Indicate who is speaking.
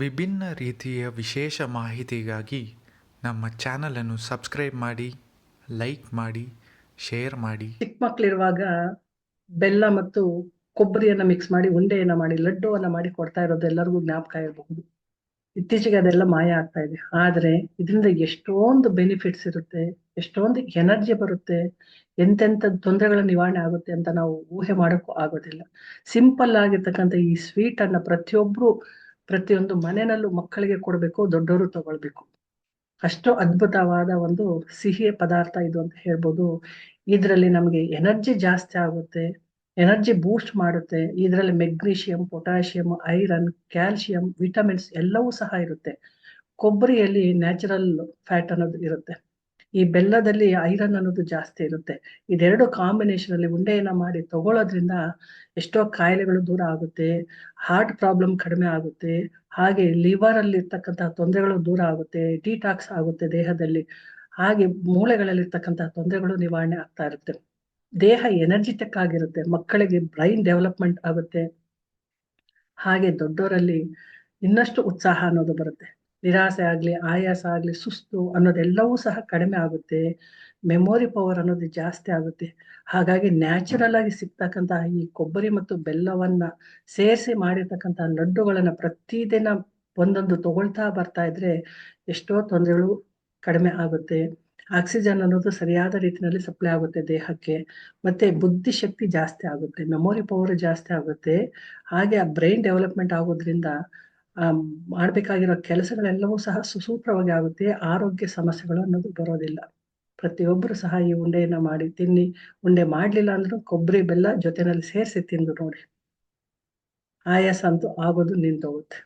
Speaker 1: ವಿಭಿನ್ನ ರೀತಿಯ ವಿಶೇಷ ಮಾಹಿತಿಗಾಗಿ ನಮ್ಮ ಚಾನಲನ್ನು ಸಬ್ಸ್ಕ್ರೈಬ್ ಮಾಡಿ, ಲೈಕ್ ಮಾಡಿ, ಶೇರ್ ಮಾಡಿ.
Speaker 2: ಚಿಕ್ಕ ಮಕ್ಕಳಿರುವಾಗ ಬೆಲ್ಲ ಮತ್ತು ಕೊಬ್ಬರಿಯನ್ನ ಮಿಕ್ಸ್ ಮಾಡಿ, ಉಂಡೆಯನ್ನ ಮಾಡಿ, ಲಡ್ಡುವನ್ನ ಮಾಡಿ ಕೊಡ್ತಾ ಇರೋದು ಎಲ್ಲರಿಗೂ ಜ್ಞಾಪಕ ಇರಬಹುದು. ಇತ್ತೀಚೆಗೆ ಅದೆಲ್ಲ ಮಾಯ ಆಗ್ತಾ ಇದೆ. ಆದ್ರೆ ಇದರಿಂದ ಎಷ್ಟೊಂದು ಬೆನಿಫಿಟ್ಸ್ ಇರುತ್ತೆ, ಎಷ್ಟೊಂದು ಎನರ್ಜಿ ಬರುತ್ತೆ, ಎಂತೆಂಥ ತೊಂದರೆಗಳ ನಿವಾರಣೆ ಆಗುತ್ತೆ ಅಂತ ನಾವು ಊಹೆ ಮಾಡೋಕ್ಕೂ ಆಗೋದಿಲ್ಲ. ಸಿಂಪಲ್ ಆಗಿರ್ತಕ್ಕಂಥ ಈ ಸ್ವೀಟ್ ಅನ್ನ ಪ್ರತಿಯೊಬ್ರು ಪ್ರತಿಯೊಂದು ಮನೆಯಲ್ಲೂ ಮಕ್ಕಳಿಗೆ ಕೊಡಬೇಕು ದೊಡ್ಡವರು ತಗೊಳ್ಬೇಕು. ಅಷ್ಟು ಅದ್ಭುತವಾದ ಒಂದು ಸಿಹಿಯ ಪದಾರ್ಥ ಇದು ಅಂತ ಹೇಳ್ಬೋದು. ಇದರಲ್ಲಿ ನಮಗೆ ಎನರ್ಜಿ ಜಾಸ್ತಿ ಆಗುತ್ತೆ, ಎನರ್ಜಿ ಬೂಸ್ಟ್ ಮಾಡುತ್ತೆ. ಇದರಲ್ಲಿ magnesium, potassium, iron calcium vitamins ಎಲ್ಲವೂ ಸಹ ಇರುತ್ತೆ. ಕೊಬ್ಬರಿಯಲ್ಲಿ ನ್ಯಾಚುರಲ್ ಫ್ಯಾಟ್ ಅನ್ನೋದು ಇರುತ್ತೆ. ಈ ಬೆಲ್ಲದಲ್ಲಿ ಐರನ್ ಅನ್ನೋದು ಜಾಸ್ತಿ ಇರುತ್ತೆ. ಇದೆರಡು ಕಾಂಬಿನೇಷನ್ ಅಲ್ಲಿ ಉಂಡೆಯನ್ನ ಮಾಡಿ ತಗೊಳ್ಳೋದ್ರಿಂದ ಎಷ್ಟೋ ಕಾಯಿಲೆಗಳು ದೂರ ಆಗುತ್ತೆ ಹಾರ್ಟ್ ಪ್ರಾಬ್ಲಮ್ ಕಡಿಮೆ ಆಗುತ್ತೆ, ಹಾಗೆ ಲಿವರ್ ಅಲ್ಲಿ ಇರ್ತಕ್ಕಂತಹ ತೊಂದರೆಗಳು ದೂರ ಆಗುತ್ತೆ ಡಿಟಾಕ್ಸ್ ಆಗುತ್ತೆ ದೇಹದಲ್ಲಿ. ಹಾಗೆ ಮೂಳೆಗಳಲ್ಲಿ ಇರ್ತಕ್ಕಂತಹ ತೊಂದರೆಗಳು ನಿವಾರಣೆ ಆಗ್ತಾ ಇರುತ್ತೆ. ದೇಹ ಎನರ್ಜಿಟಿಕ್ ಆಗಿರುತ್ತೆ, ಮಕ್ಕಳಿಗೆ ಬ್ರೈನ್ ಡೆವಲಪ್ಮೆಂಟ್ ಆಗುತ್ತೆ. ಹಾಗೆ ದೊಡ್ಡವರಲ್ಲಿ ಇನ್ನಷ್ಟು ಉತ್ಸಾಹ ಅನ್ನೋದು ಬರುತ್ತೆ. ನಿರಾಸೆ ಆಗ್ಲಿ, ಆಯಾಸ ಆಗ್ಲಿ, ಸುಸ್ತು ಅನ್ನೋದೆಲ್ಲವೂ ಸಹ ಕಡಿಮೆ ಆಗುತ್ತೆ. ಮೆಮೊರಿ ಪವರ್ ಅನ್ನೋದು ಜಾಸ್ತಿ ಆಗುತ್ತೆ. ಹಾಗಾಗಿ ನ್ಯಾಚುರಲ್ ಆಗಿ ಸಿಗ್ತಕ್ಕಂತಹ ಈ ಕೊಬ್ಬರಿ ಮತ್ತು ಬೆಲ್ಲವನ್ನ ಸೇರಿಸಿ ಮಾಡಿರ್ತಕ್ಕಂತಹ ಲಡ್ಡುಗಳನ್ನ ಪ್ರತಿದಿನ ಒಂದೊಂದು ತಗೊಳ್ತಾ ಬರ್ತಾ ಇದ್ರೆ ಎಷ್ಟೋ ತೊಂದರೆಗಳು ಕಡಿಮೆ ಆಗುತ್ತೆ. ಆಕ್ಸಿಜನ್ ಅನ್ನೋದು ಸರಿಯಾದ ರೀತಿಯಲ್ಲಿ ಸಪ್ಲೈ ಆಗುತ್ತೆ ದೇಹಕ್ಕೆ. ಮತ್ತೆ ಬುದ್ಧಿಶಕ್ತಿ ಜಾಸ್ತಿ ಆಗುತ್ತೆ. ಮೆಮೊರಿ ಪವರ್ ಜಾಸ್ತಿ ಆಗುತ್ತೆ. ಹಾಗೆ ಆ ಬ್ರೈನ್ ಡೆವಲಪ್ಮೆಂಟ್ ಆಗೋದ್ರಿಂದ ಮಾಡ್ಬೇಕಾಗಿರೋ ಕೆಲಸಗಳೆಲ್ಲವೂ ಸಹ ಸುಸೂತ್ರವಾಗಿ ಆಗುತ್ತೆ. ಆರೋಗ್ಯ ಸಮಸ್ಯೆಗಳು ಅನ್ನೋದು ಬರೋದಿಲ್ಲ. ಪ್ರತಿಯೊಬ್ಬರು ಸಹ ಈ ಉಂಡೆಯನ್ನ ಮಾಡಿ ತಿನ್ನಿ, ಉಂಡೆ ಮಾಡ್ಲಿಲ್ಲ ಅಂದ್ರೂ ಕೊಬ್ಬರಿ ಬೆಲ್ಲ ಜೊತೆನಲ್ಲಿ ಸೇರಿಸಿ ತಿಂದು ನೋಡಿ. ಆಯಾಸ ಅಂತೂ ಆಗೋದು ನಿಂತೋಗುತ್ತೆ.